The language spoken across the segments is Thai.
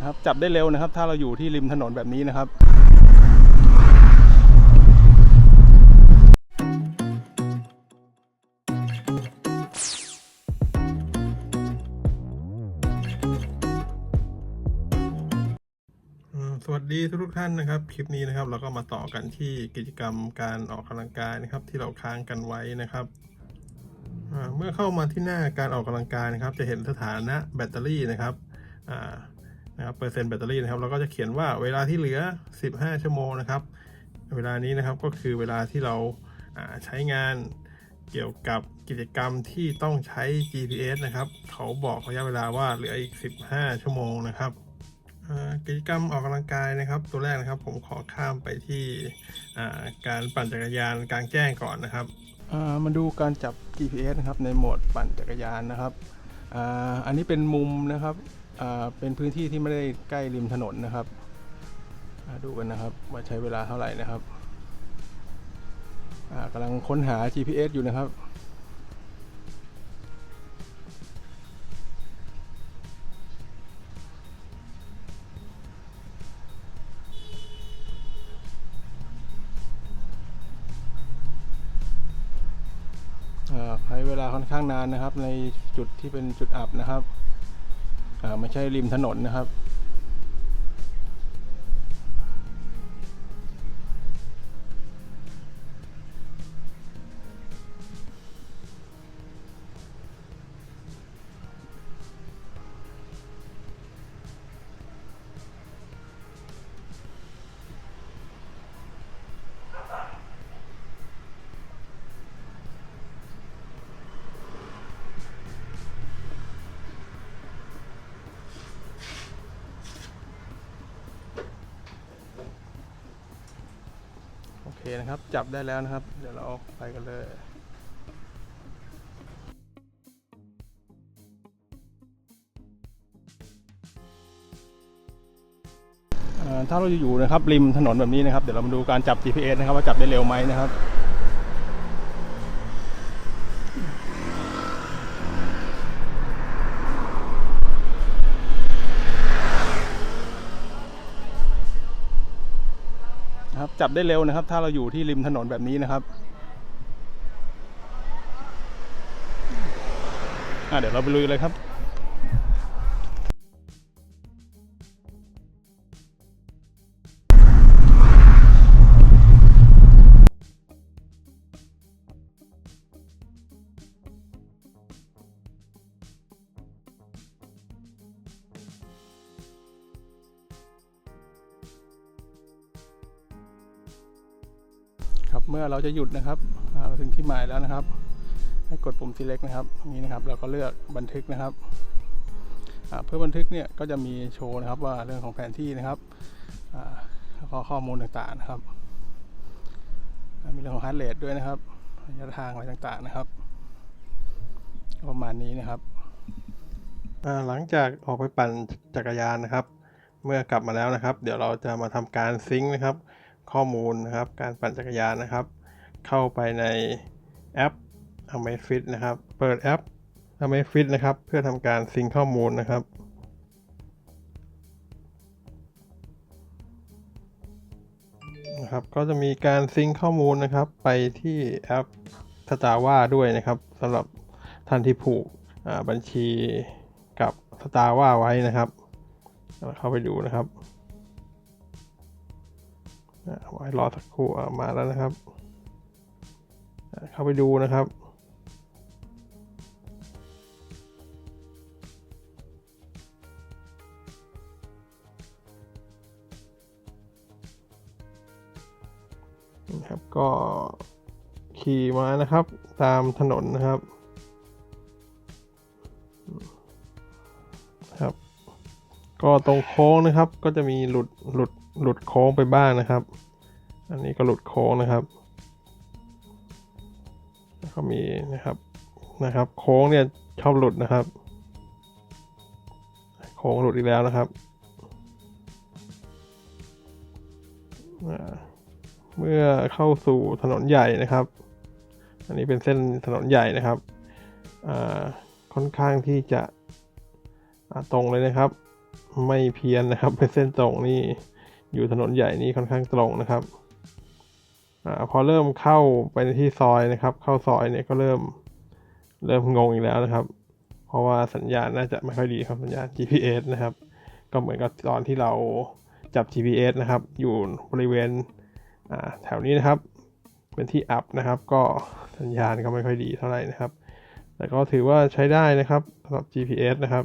นะครับจับได้เร็วนะครับ ถ้าเราอยู่ที่ริมถนนแบบนี้นะครับสวัสดีทุกท่านนะครับ คลิปนี้นะครับ เราก็มาต่อกันที่กิจกรรมการออกกำลังกายนะครับ ที่เราค้างกันไว้นะครับเมื่อเข้ามาที่หน้าการออกกำลังกายนะครับ จะเห็นสถานะแบตเตอรี่นะครับ นะครับเปอร์เซ็นต์แบตเตอรี่นะครับเราก็จะเขียนว่าเวลาที่เหลือ 15 ชั่วโมงนะครับ เวลานี้นะครับก็คือเวลาที่เราาใช้งานเกี่ยวกับกิจกรรมที่ต้องใช้ GPS นะครับ เขาบอกระยะเวลาว่าเหลืออีก 15 ชั่วโมงนะครับกิจกรรมออกกำลังกายนะครับ ตัวแรกนะครับผมขอข้ามไปที่าการปั่นจักรยานกลางแจ้งก่อนนะครับมาดูการจับ GPS นะครับในโหมดปั่นจักรยานนะครับออันนี้เป็นมุมนะครับ เป็นพื้นที่ที่ไม่ได้ใกล้ริมถนนนะครับ ดูกันนะครับว่าใช้เวลาเท่าไหร่นะครับกำลังค้นหา GPS อยู่นะครับใช้เวลาค่อนข้างนานนะครับในจุดที่เป็นจุดอับนะครับ ไม่ใช่ริมถนนนะครับ นะครับ จับได้แล้วนะครับ เดี๋ยวเราไปกันเลยถ้าเราอยู่นะครับริมถนนแบบนี้นะครับ เดี๋ยวเรามาดูการจับ GPS นะครับว่าจับได้เร็วไหมนะครับ บจับได้เร็วนะครับ ถ้าเราอยู่ที่ริมถนนแบบนี้นะครับอะเดี๋ยวเราไปลุยเลยครับ ครับ เมื่อเราจะหยุดนะครับเราถึงที่หมายแล้วนะครับ ให้กดปุ่ม select นะครับตรงนี้นะครับเราก็เลือกบันทึกนะครับเพื่อบันทึกเนี่ยก็จะมีโชว์นะครับว่าเรื่องของแผนที่นะครับอ่าแล้วก็ข้อมูลต่างๆนะครับ มีเรื่องของ heart rate ด้วยนะครับระยะทางอะไรต่างๆนะครับ ประมาณนี้นะครับหลังจากออกไปปั่นจักรยานนะครับ เมื่อกลับมาแล้วนะครับ เดี๋ยวเราจะมาทำการซิงค์นะครับ ข้อมูลนะครับ การปั่นจักรยานนะครับ เข้าไปในแอป Amazfit นะครับ เปิดแอป Amazfit นะครับ เพื่อทำการซิงข้อมูลนะครับนะครับ ก็จะมีการซิงข้อมูลนะครับ ไปที่แอป Strava ด้วยนะครับสำหรับท่านที่ผูกบัญชีกับ Strava ไว้นะครับเราเข้าไปดูนะครับ ไว้รอสักครู่อ่ามาแล้วนะครับ เข้าไปดูนะครับนะครับก็ขี่มานะครับ ตามถนนนะครับครับ ก็ตรงโค้งนะครับก็จะมีหลุดหลุด หลุดโค้งไปบ้างนะครับ อันนี้ก็หลุดโค้งนะครับแล้วก็มีนะครับนะครับ โค้งเนี่ยชอบหลุดนะครับ โค้งหลุดอีกแล้วนะครับเมื่อเข้าสู่ถนนใหญ่นะครับ อันนี้เป็นเส้นถนนใหญ่นะครับค่อนข้างที่จะตรงเลยนะครับ ไม่เพี้ยนนะครับ เป็นเส้นตรงนี่ อยู่ถนนใหญ่นี่ค่อนข้างตรงนะครับอพอเริ่มเข้าไปในที่ซอยนะครับ เข้าซอยเนี่ยก็เริ่มเริ่มงงอีกแล้วนะครับ เพราะว่าสัญญาณน่าจะไม่ค่อยดีครับสัญญาณ GPS นะครับ ก็เหมือนกับตอนที่เราจับ GPS นะครับ อยู่บริเวณแถวนี้นะครับ เป็นที่อับนะครับ ก็สัญญาณก็ไม่ค่อยดีเท่าไหร่นะครับ แต่ก็ถือว่าใช้ได้นะครับสำหรับ GPS นะครับ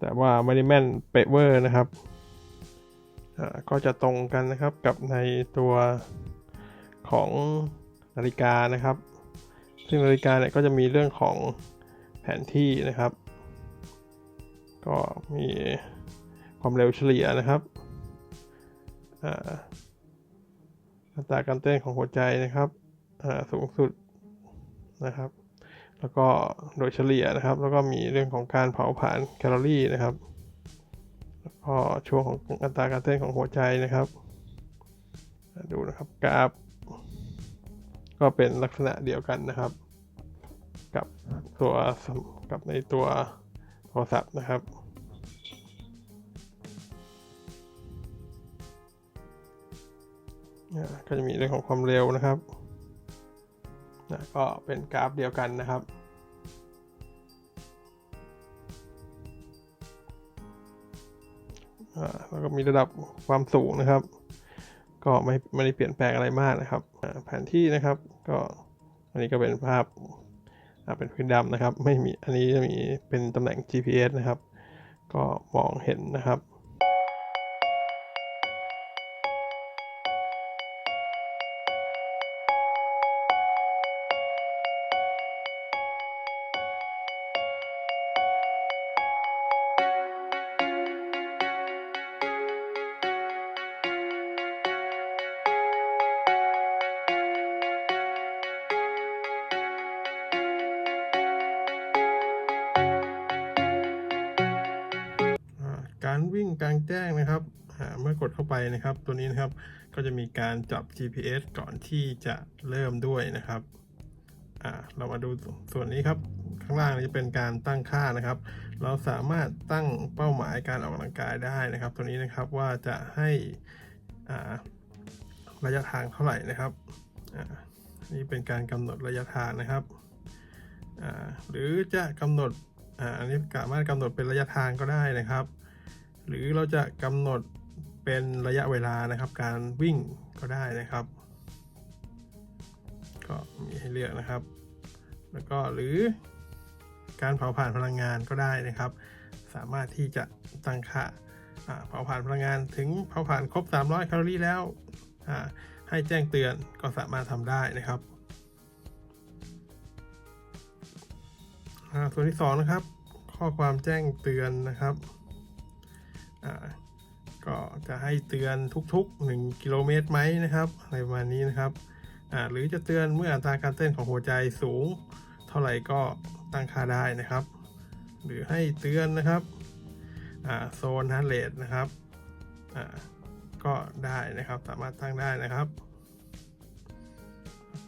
แต่ว่าไม่ได้แม่นเป๊ะเวอร์นะครับ ก็จะตรงกันนะครับกับในตัวของนาฬิกานะครับ ซึ่งนาฬิกาเนี่ยก็จะมีเรื่องของแผนที่นะครับ ก็มีความเร็วเฉลี่ยนะครับอัตราการเต้นของหัวใจนะครับสูงสุดนะครับ แล้วก็โดยเฉลี่ยนะครับ แล้วก็มีเรื่องของการเผาผลาญแคลอรี่นะครับ ก็ช่วงของอัตราการเต้นของหัวใจนะครับ ดูนะครับกราฟ ก็เป็นลักษณะเดียวกันนะครับ กับตัวกับในตัวโทรศัพท์นะครับก็จะมีเรื่องของความเร็วนะครับ ก็เป็นกราฟเดียวกันนะครับ แล้วก็มีระดับความสูงนะครับ ก็ไม่ไม่ได้เปลี่ยนแปลงอะไรมากนะครับแผนที่นะครับก็อันนี้ก็เป็นภาพเป็นพื้นดำนะครับ ไม่มีอันนี้จะมีเป็นตำแหน่ง GPS นะครับ ก็มองเห็นนะครับางแจ้งนะครับเมื่อกดเข้าไปนะครับ ตัวนี้นะครับก็จะมีการจับ GPS ก่อนที่จะเริ่มด้วยนะครับเรามาดูส่วนนี้ครับ ข้างล่างจะเป็นการตั้งค่านะครับ เราสามารถตั้งเป้าหมายการออกกำลังกายได้นะครับ ตัวนี้นะครับว่าจะให้ระยะทางเท่าไหร่นะครับอ่านี่เป็นการกำหนดระยะทางนะครับ หรือจะกำหนดอันนี้สามารถกำหนดเป็นระยะทางก็ได้นะครับ หรือเราจะกำหนดเป็นระยะเวลานะครับ การวิ่งก็ได้นะครับ ก็มีให้เลือกนะครับ แล้วก็หรือการเผาผ่านพลังงานก็ได้นะครับ สามารถที่จะตั้งค่าอ่าเผาผ่านพลังงานถึงเผาผ่านครบ 300 แคลอรี่แล้วอ่าให้แจ้งเตือนก็สามารถทำได้นะครับอ่าส่วนที่สองนะครับ ข้อความแจ้งเตือนนะครับ ก็จะให้เตือนทุกๆ 1 กิโลเมตรไหมนะครับอะไรประมาณนี้นะครับหรือจะเตือนเมื่ออัตราการเต้นของหัวใจสูง เท่าไหร่ก็ตั้งค่าได้นะครับ หรือให้เตือนนะครับโซนฮาร์เรทนะครับก็ได้นะครับสามารถตั้งได้นะครับ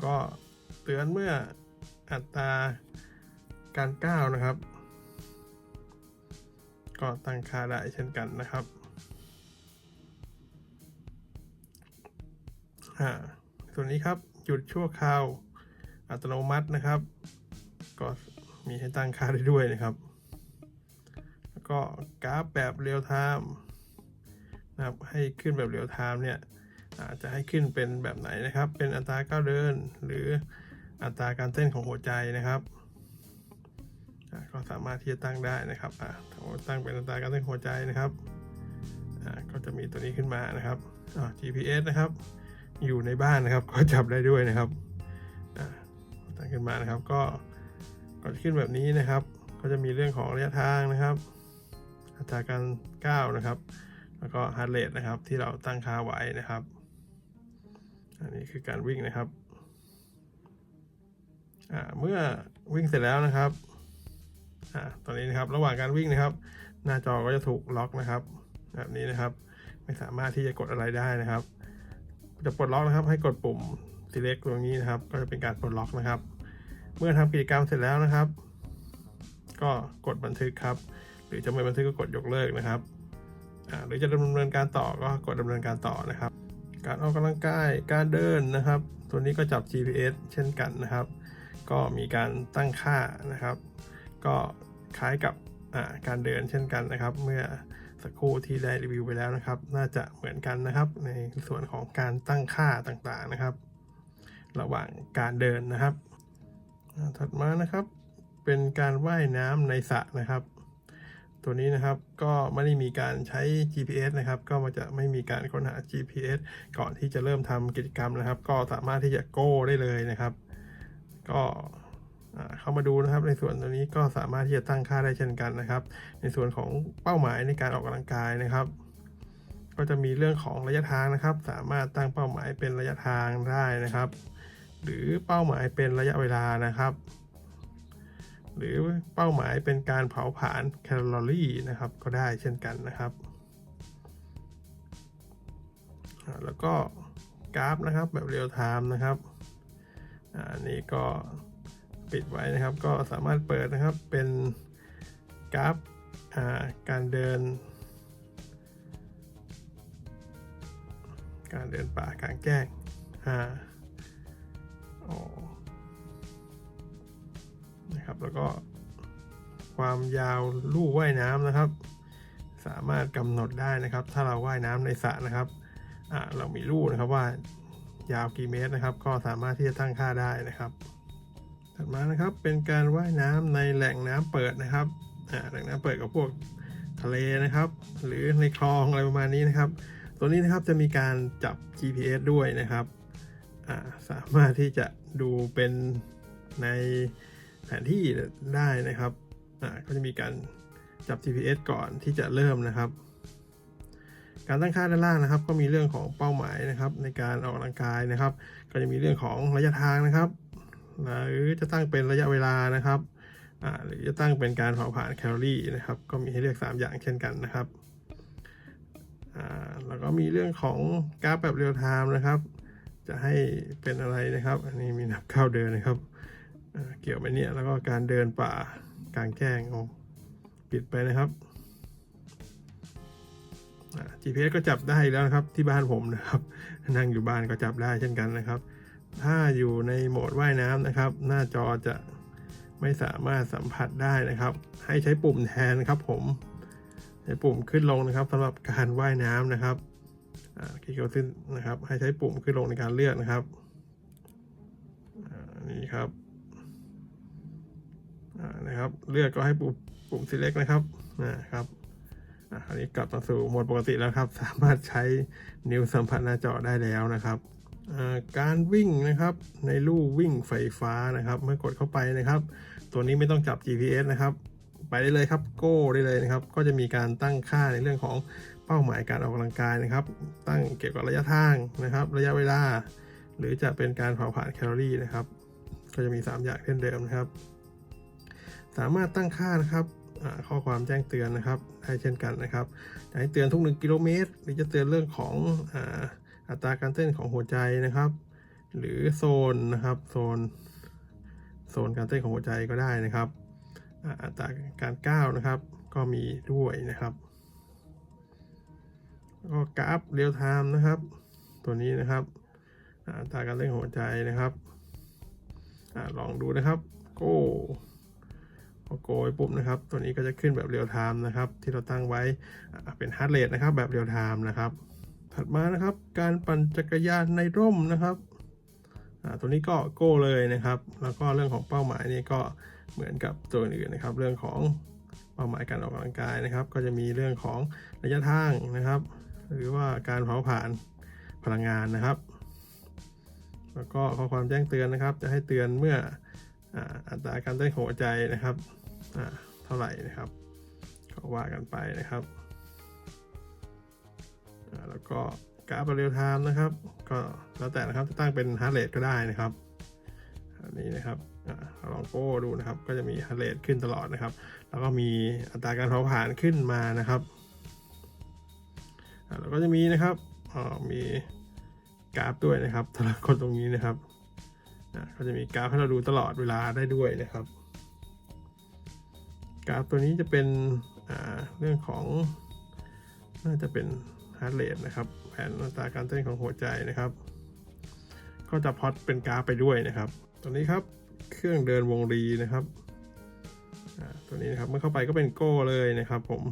ก็เตือนเมื่ออัตราการก้าวนะครับ ก็ตั้งค่าได้เช่นกันนะครับอ่าส่วนนี้ครับหยุดชั่วคราวอัตโนมัตินะครับ ก็มีให้ตั้งค่าได้ด้วยนะครับ แล้วก็กราฟแบบเรียลไทม์นะครับให้ขึ้นแบบเรียลไทม์เนี่ยอาจจะให้ขึ้นเป็นแบบไหนนะครับ เป็นอัตราก้าวเดิน หรืออัตราการเต้นของหัวใจนะครับ ก็สามารถที่จะตั้งได้นะครับตั้งเป็นอัตราการเต้นหัวใจนะครับก็จะมีตัวนี้ขึ้นมานะครับ GPS นะครับ อยู่ในบ้านนะครับ ก็จับได้ด้วยนะครับตั้งขึ้นมานะครับ ก็ก็จะขึ้นแบบนี้นะครับ ก็จะมีเรื่องของระยะทางนะครับ อัตราการก้าวนะครับ แล้วก็ฮาร์ดเรทนะครับที่เราตั้งค่าไว้นะครับ อันนี้คือการวิ่งนะครับเมื่อวิ่งเสร็จแล้วนะครับ อ่าตอนนี้นะครับระหว่างการวิ่งนะครับ หน้าจอก็จะถูกล็อกนะครับ แบบนี้นะครับ ไม่สามารถที่จะกดอะไรได้นะครับ จะปลดล็อกนะครับ ให้กดปุ่ม select ตรงนี้นะครับ ก็จะเป็นการปลดล็อกนะครับ เมื่อทำกิจกรรมเสร็จแล้วนะครับ ก็กดบันทึกครับ หรือจะไม่บันทึกก็กดยกเลิกนะครับหรือจะดำเนินการต่อก็กดดำเนินการต่อนะครับ การออกกำลังกายการเดินนะครับ ตัวนี้ก็จับ GPS เช่นกันนะครับ ก็มีการตั้งค่านะครับ ก็คล้ายกับการเดินเช่นกันนะครับ เมื่อสักครู่ที่ได้รีวิวไปแล้วนะครับ น่าจะเหมือนกันนะครับ ในส่วนของการตั้งค่าต่างๆนะครับ ระหว่างการเดินนะครับ ถัดมานะครับ เป็นการว่ายน้ำในสระนะครับ ตัวนี้นะครับก็ไม่ได้มีการใช้ GPS นะครับ ก็มันจะไม่มีการค้นหา GPS ก่อนที่จะเริ่มทำกิจกรรมนะครับ ก็สามารถที่จะโก้ได้เลยนะครับ ก็ เข้ามาดูนะครับ ในส่วนตัวนี้ก็สามารถที่จะตั้งค่าได้เช่นกันนะครับ ในส่วนของเป้าหมายในการออกกำลังกายนะครับ ก็จะมีเรื่องของระยะทางนะครับ สามารถตั้งเป้าหมายเป็นระยะทางได้นะครับ หรือเป้าหมายเป็นระยะเวลานะครับ หรือเป้าหมายเป็นการเผาผลาญแคลอรี่นะครับ ก็ได้เช่นกันนะครับแล้วก็กราฟนะครับแบบเรียลไทม์นะครับอันนี้ก็ ปิดไว้นะครับ ก็สามารถเปิดนะครับเป็นกราฟาการเดิน การเดินป่ากลางแจ้งอ๋อนะครับแล้วก็ความยาวลู่ว่ายน้ำนะครับ สามารถกำหนดได้นะครับ ถ้าเราว่ายน้ำในสระนะครับเรามีลู่นะครับว่ายาวกี่เมตรนะครับ ก็สามารถที่จะตั้งค่าได้นะครับ ถัดมานะครับเป็นการว่ายน้ำในแหล่งน้ำเปิดนะครับแหล่งน้ำเปิดกับพวกทะเลนะครับ หรือในคลองอะไรประมาณนี้นะครับ ตัวนี้นะครับจะมีการจับ GPS ด้วยนะครับสามารถที่จะดูเป็นในแผนที่ได้นะครับก็จะมีการจับ GPS ก่อนที่จะเริ่มนะครับ การตั้งค่าด้านล่างนะครับ ก็มีเรื่องของเป้าหมายนะครับ ในการออกกำลังกายนะครับ ก็จะมีเรื่องของระยะทางนะครับ หรือจะตั้งเป็นระยะเวลานะครับหรือจะตั้งเป็นการเผาผลาญแคลอรี่นะครับ ก็มีให้เลือก 3 อย่างเช่นกันนะครับแล้วก็มีเรื่องของกราฟแบบเรียลไทม์นะครับ จะให้เป็นอะไรนะครับ อันนี้มีนับก้าวเดินนะครับเกี่ยวไปเนี่ยแล้วก็การเดินป่ากลางแจ้งเอาปิดไปนะครับ GPS ก็จับได้แล้วนะครับที่บ้านผมนะครับ นั่งอยู่บ้านก็จับได้เช่นกันนะครับ ถ้าอยู่ในโหมดว่ายน้ำนะครับ หน้าจอจะไม่สามารถสัมผัสได้นะครับ ให้ใช้ปุ่มแทนครับผม ใช้ปุ่มขึ้นลงนะครับสำหรับการว่ายน้ำนะครับคลิกเอาขึ้นนะครับ ให้ใช้ปุ่มขึ้นลงในการเลือกนะครับนี่ครับนะครับเลือกก็ให้ปุ่มปุ่ม select นะครับนะครับอ่าคราวนี้กลับมาสู่โหมดปกติแล้วครับ สามารถใช้นิ้วสัมผัสหน้าจอได้แล้วนะครับ การวิ่งนะครับในลู่วิ่งไฟฟ้านะครับเมื่อกดเข้าไปนะครับ ตัวนี้ไม่ต้องจับ GPS นะครับ ไปได้เลยครับโก้ได้เลยนะครับ ก็จะมีการตั้งค่าในเรื่องของเป้าหมายการออกกำลังกายนะครับ ตั้งเกี่ยวกับระยะทางนะครับ ระยะเวลา หรือจะเป็นการเผาผลาญแคลอรี่นะครับ ก็จะมี 3 อย่างเช่นเดิมนะครับ สามารถตั้งค่านะครับข้อความแจ้งเตือนนะครับได้เช่นกันนะครับจะให้เตือนทุก 1 กิโลเมตร หรือจะเตือนเรื่องของอ อัตราการเต้นของหัวใจนะครับ หรือโซนนะครับโซนโซนการเต้นของหัวใจก็ได้นะครับอัตราการก้าวนะครับก็มีด้วยนะครับก็กราฟเรียลไทม์นะครับ ตัวนี้นะครับอัตราการเต้นของหัวใจนะครับอลองดูนะครับโก้พอโกยปุ๊บนะครับ ตัวนี้ก็จะขึ้นแบบเรียลไทม์นะครับ ที่เราตั้งไว้เป็นฮาร์ดเรทนะครับ แบบเรียลไทม์นะครับ ถัดมานะครับ การปั่นจักรยานในร่มนะครับอ่าตัวนี้ก็โก้เลยนะครับ แล้วก็เรื่องของเป้าหมายนี่ก็เหมือนกับตัวอื่นนะครับ เรื่องของเป้าหมายการออกกำลังกายนะครับ ก็จะมีเรื่องของระยะทางนะครับ หรือว่าการเผาผลาญพลังงานนะครับ แล้วก็ข้อความแจ้งเตือนนะครับ จะให้เตือนเมื่ออ,อัตราการเต้นของหัวใจนะครับอ่าเท่าไหร่นะครับก็ว่ากันไปนะครับ แล้วก็กราฟเรียลไทม์นะครับ ก็แล้วแต่นะครับจะตั้งเป็นฮาร์เรทก็ได้นะครับ อันนี้นะครับอ่าลองโก้ดูนะครับ ก็จะมีฮาร์เรทขึ้นตลอดนะครับ แล้วก็มีอัตราการเผาผลาญขึ้นมานะครับแล้วก็จะมีนะครับมีกราฟด้วยนะครับสำหรับคนตรงนี้นะครับก็จะมีกราฟให้เราดูตลอดเวลาได้ด้วยนะครับ กราฟตัวนี้จะเป็นเรื่องของน่าจะเป็น ฮาร์ดเรทนะครับ แผนอัตราการเต้นของหัวใจนะครับ ก็จะพอตเป็นกราฟไปด้วยนะครับตัวนี้ครับเครื่องเดินวงรีนะครับตัวนี้นะครับเมื่อเข้าไปก็เป็นโก้เลยนะครับ ผม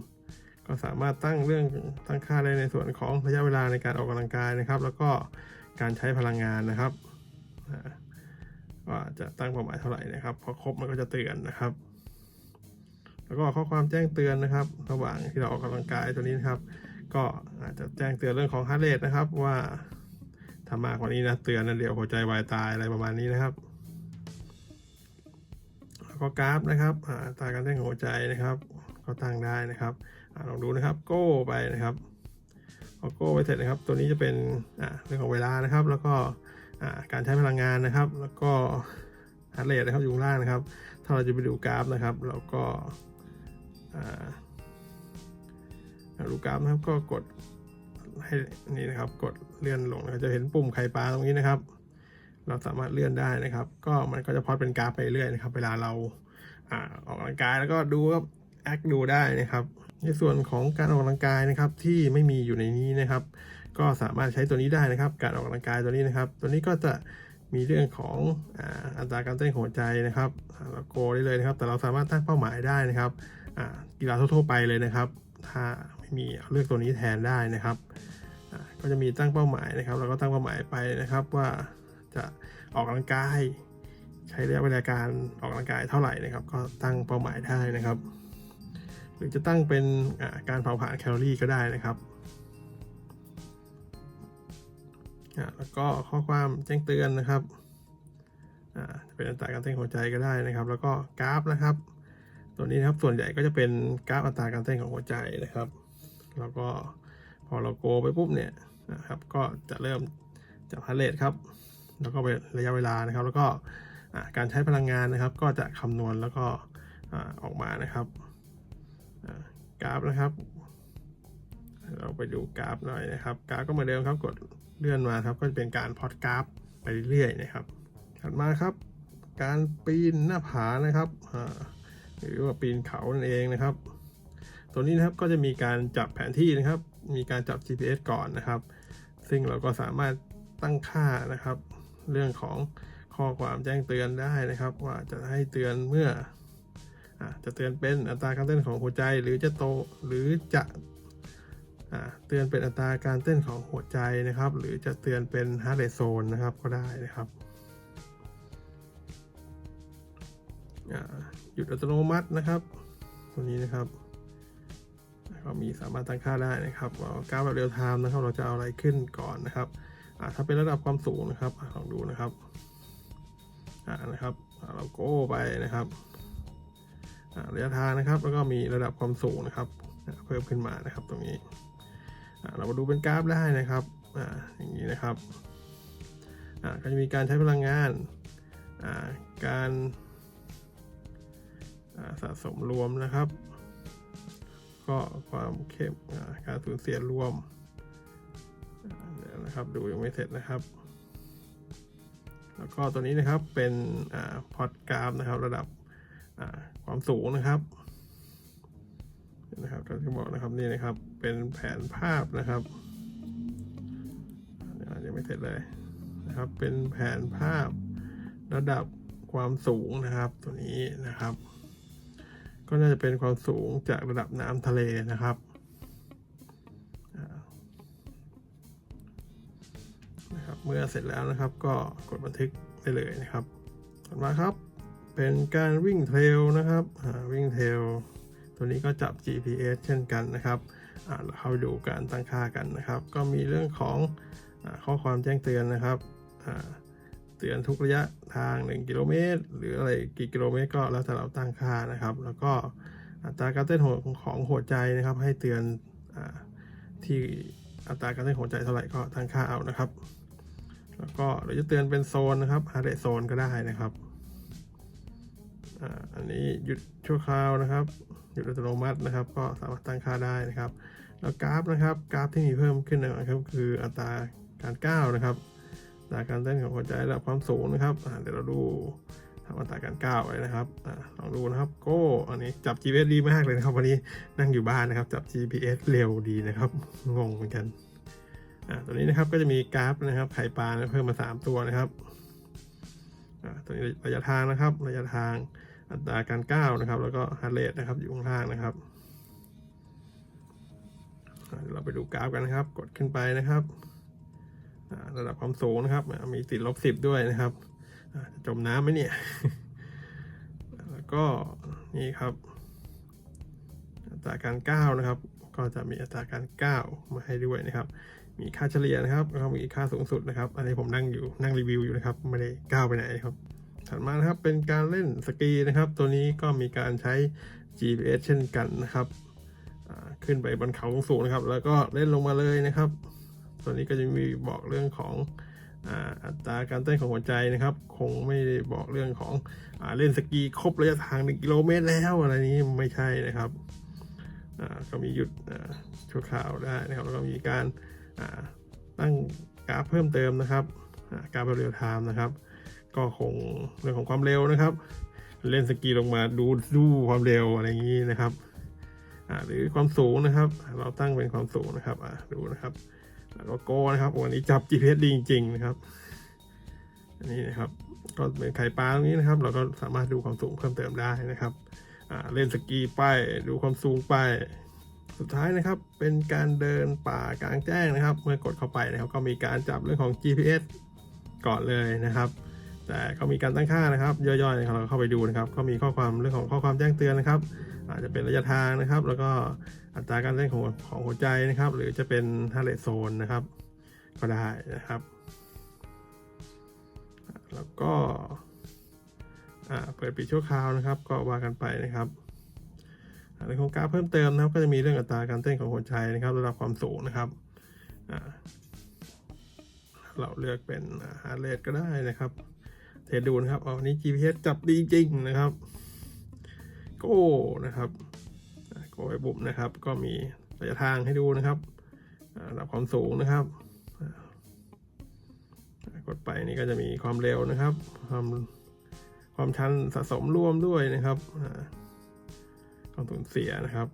ก็สามารถตั้งเรื่องตั้งค่าได้ในส่วนของระยะเวลาในการออกกำลังกายนะครับ แล้วก็การใช้พลังงานนะครับว่าจะตั้งเป้าหมายเท่าไหร่นะครับพอครบมันก็จะเตือนนะครับ แล้วก็ข้อความแจ้งเตือนนะครับ ระหว่างที่เราออกกำลังกายตัวนี้นะครับ ก็อาจจะแจ้งเตือนเรื่องของฮาร์เรทนะครับว่าถ้ามากกว่านี้นะเตือนนะเดี๋ยวหัวใจวายตายอะไรประมาณนี้นะครับ แล้วก็กราฟนะครับอ่าตาการเต้นของหัวใจนะครับก็ตั้งได้นะครับอลองดูนะครับโก้ไปนะครับพอโก้ไปเสร็จนะครับ ตัวนี้จะเป็นอ่าเรื่องของเวลานะครับ แล้วก็อ่าการใช้พลังงานนะครับ แล้วก็ฮาร์เรทนะครับอยู่ล่างนะครับ ถ้าเราจะไปดูกราฟนะครับเราก็ ดูกราฟนะครับก็กดให้นี่นะครับกดเลื่อนลงนะครับจะเห็นปุ่มไข่ปลาตรงนี้นะครับ เราสามารถเลื่อนได้นะครับ ก็มันก็จะพอดเป็นกราฟไปเรื่อยนะครับ เวลาเราอ่าออกกำลังกายแล้วก็ดูก็แอคดูได้นะครับ ในส่วนของการออกกำลังกายนะครับที่ไม่มีอยู่ในนี้นะครับ ก็สามารถใช้ตัวนี้ได้นะครับ การออกกำลังกายตัวนี้นะครับ ตัวนี้ก็จะมีเรื่องของอัตราการเต้นของหัวใจนะครับเราโกได้เลยนะครับ แต่เราสามารถตั้งเป้าหมายได้นะครับกีฬาทั่วๆไปเลยนะครับ ถ้า ม่มีเลือกตัวนี้แทนได้นะครับก็จะมีตั้งเป้าหมายนะครับเราก็ตั้งเป้าหมายไปนะครับว่าจะออกกำลังกาย ใช้ระยะเวลาการออกกำลังกายเท่าไหร่นะครับ ก็ตั้งเป้าหมายได้นะครับ หรือจะตั้งเป็นการเผาผลาญแคลอรี่ก็ได้นะครับแล้วก็ข้อความแจ้งเตือนนะครับจะเป็นอัตราการเต้นหัวใจก็ได้นะครับ แล้วก็กราฟนะครับ ตัวนี้นะครับส่วนใหญ่ก็จะเป็นกราฟอัตราการเต้นของหัวใจนะครับ แล้วก็พอเราโกไปปุ๊บเนี่ยนะครับก็จะเริ่มจับฮาเรทครับ แล้วก็ไประยะเวลานะครับ แล้วก็การใช้พลังงานนะครับ ก็จะคำนวณแล้วก็อออกมานะครับกราฟนะครับ เราไปดูกราฟหน่อยนะครับ กราฟก็เหมือนเดิมครับกดเลื่อนมาครับ ก็จะเป็นการพอดกราฟไปเรื่อยๆนะครับ ถัดมาครับ การปีนหน้าผานะครับหรือว่าปีนเขานั่นเองนะครับ ตัวนี้นะครับก็จะมีการจับแผนที่นะครับ มีการจับ GPS ก่อนนะครับ ซึ่งเราก็สามารถตั้งค่านะครับ เรื่องของข้อความแจ้งเตือนได้นะครับ ว่าจะให้เตือนเมื่ออจะเตือนเป็นอัตราการเต้นของหัวใจ หรือจะโตหรือจะเตือนเป็นอัตราการเต้นของหัวใจนะครับ หรือจะเตือนเป็น heart rate zone นะครับก็ได้นะครับหยุดอัตโนมัตินะครับ ตัวนี้นะครับ ก็มีสามารถตั้งค่าได้นะครับกราฟแบบเรียลไทม์นะครับ เราจะเอาอะไรขึ้นก่อนนะครับถ้าเป็นระดับความสูงนะครับอลองดูนะครับนะครับเราโก้ไปนะครับระยะทางนะครับ แล้วก็มีระดับความสูงนะครับเพิ่มขึ้นมานะครับตรงนี้เรามาดูเป็นกราฟได้นะครับอย่างนี้นะครับก็จะมีการใช้พลังงานการสะสมรวมนะครับ ก็ความเข้มการสูญเสียรวมเดี๋ยวนะครับดูยังไม่เสร็จนะครับ แล้วก็ตัวนี้นะครับเป็นพอดกราฟนะครับ ระดับความสูงนะครับนะครับที่บอกนะครับนี่นะครับเป็นแผนภาพนะครับยังไม่เสร็จเลยนะครับ เป็นแผนภาพระดับความสูงนะครับตัวนี้นะครับ ก็น่าจะเป็นความสูงจากระดับน้ำทะเลนะครับนะครับเมื่อเสร็จแล้วนะครับก็กดบันทึกได้เลยนะครับต่อมาครับ เป็นการวิ่งเทรลนะครับวิ่งเทรลตัวนี้ก็จับ GPS เช่นกันนะครับเราเข้าดูการตั้งค่ากันนะครับ ก็มีเรื่องของอข้อความแจ้งเตือนนะครับ เตือนทุกระยะทาง 1 กิโลเมตร หรืออะไรกี่กิโลเมตรก็แล้วแต่เราตั้งค่านะครับ แล้วก็อัตราการเต้นของของหัวใจนะครับ ให้เตือนอที่อัตราการเต้นหัวใจเท่าไหร่ก็ตั้งค่าเอานะครับ แล้วก็เราจะเตือนเป็นโซนนะครับฮาร์เรทโซนก็ได้นะครับอันนี้หยุดชั่วคราวนะครับ หยุดอัตโนมัตินะครับ ก็สามารถตั้งค่าได้นะครับ แล้วกราฟนะครับ กราฟที่มีเพิ่มขึ้นนะครับคืออัตราการก้าวนะครับ ตราการเต้นของหัวใจระดับความสูงนะครับเดี๋ยวเราดูทำอัตราการก้าวไว้นะครับอลองดูนะครับโก้อันนี้จับ GPS ดีมากเลยนะครับ วันนี้นั่งอยู่บ้านนะครับ จับ GPS เร็วดีนะครับ งงเหมือนกันตัวนี้นะครับก็จะมีกราฟนะครับไข่ปลาเพิ่มมา 3 ตัวนะครับตัวนี้ระยะทางนะครับ ระยะทางอัตราการก้าวนะครับ แล้วก็ฮาร์เรทนะครับอยู่ข้างล่างนะครับเดี๋ยวเราไปดูกราฟกันนะครับ กดขึ้นไปนะครับ ระดับความสูงนะครับ มีติดลบสิบด้วยนะครับจะจมน้ำไหมเนี่ย แล้วก็นี่ครับ อัตราการก้าวนะครับ ก็จะมีอัตราการก้าวมาให้ด้วยนะครับ มีค่าเฉลี่ยนะครับแล้วก็มีค่าสูงสุดนะครับ อันนี้ผมนั่งอยู่นั่งรีวิวอยู่นะครับ ไม่ได้ก้าวไปไหนครับ ถัดมานะครับเป็นการเล่นสกีนะครับ ตัวนี้ก็มีการใช้ GPS เช่นกันนะครับขึ้นไปบนเขาสูงนะครับ แล้วก็เล่นลงมาเลยนะครับ ตัวนี้ก็จะมีบอกเรื่องของอัตราการเต้นของหัวใจนะครับ คงไม่ได้บอกเรื่องของอเล่นสกีครบระยะทาง 1 กิโลเมตรแล้วอะไรนี้ไม่ใช่นะครับก็มีหยุดชั่วคราวได้นะครับแล้วก็มีการตั้งกราฟเพิ่มเติมนะครับกราฟเรียลไทม์นะครับ ก็คงเรื่องของความเร็วนะครับ เล่นสกีลงมาดูดูความเร็วอะไรอย่างนี้นะครับหรือความสูงนะครับ เราตั้งเป็นความสูงนะครับดูนะครับ แล้วก็โกนะครับวันนี้จับ GPS ดีจริงๆนะครับ อันนี้นะครับ ก็เป็นไข่ปลาตรงนี้นะครับ เราก็สามารถดูความสูงเพิ่มเติมได้นะครับเล่นสกีไปดูความสูงไป สุดท้ายนะครับ เป็นการเดินป่ากลางแจ้งนะครับ เมื่อกดเข้าไปนะครับ ก็มีการจับเรื่องของ GPS ก่อนเลยนะครับ แต่ก็มีการตั้งค่านะครับย่อยๆนะครับเราเข้าไปดูนะครับ ก็มีข้อความเรื่องของข้อความแจ้งเตือนนะครับ อาจจะเป็นระยะทางนะครับ แล้วก็อัตราการเต้นของของหัวใจนะครับ หรือจะเป็นฮาร์เรทโซนนะครับ ก็ได้นะครับ แล้วก็เปิดปิดชั่วคราวนะครับ ก็ว่ากันไปนะครับในโครงการเพิ่มเติมนะครับ ก็จะมีเรื่องอัตราการเต้นของหัวใจนะครับระดับความสูงนะครับเราเลือกเป็นฮาร์เรทก็ได้นะครับ เทดูนะครับเอาวันนี้ GPS จับดีจริงนะครับ โก้นะครับโก้ไอบุ๋มนะครับ ก็มีระยะทางให้ดูนะครับระดับความสูงนะครับ กดไปนี่ก็จะมีความเร็วนะครับ ความความชันสะสมร่วมด้วยนะครับความสูญเสียนะครับ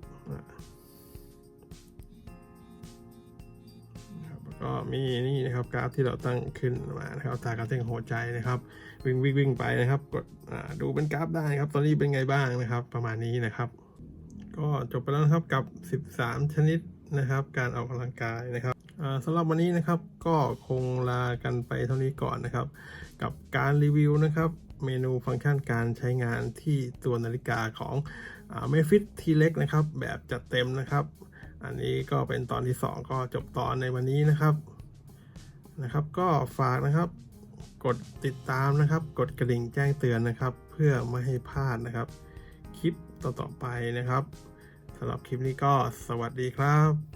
ก็มีนี่นะครับกราฟที่เราตั้งขึ้นมานะครับอัตาการเต้นของหัวใจนะครับ วิ่งวิ่งวิ่งไปนะครับกดดูเป็นกราฟได้ครับ ตอนนี้เป็นไงบ้างนะครับ ประมาณนี้นะครับ ก็จบไปแล้วนะครับกับ 13 ชนิดนะครับ การออกกำลังกายนะครับอ่าสำหรับวันนี้นะครับก็คงลากันไปเท่านี้ก่อนนะครับ กับการรีวิวนะครับ เมนูฟังก์ชันการใช้งานที่ตัวนาฬิกาของเมฟิตทีเล็กนะครับ แบบจัดเต็มนะครับ อันนี้ก็เป็นตอนที่ 2 ก็จบตอนในวันนี้นะครับนะครับ ก็ฝากนะครับ กดติดตามนะครับ กดกระดิ่งแจ้งเตือนนะครับ เพื่อไม่ให้พลาดนะครับ คลิปต่อๆไปนะครับสำหรับคลิปนี้ก็สวัสดีครับ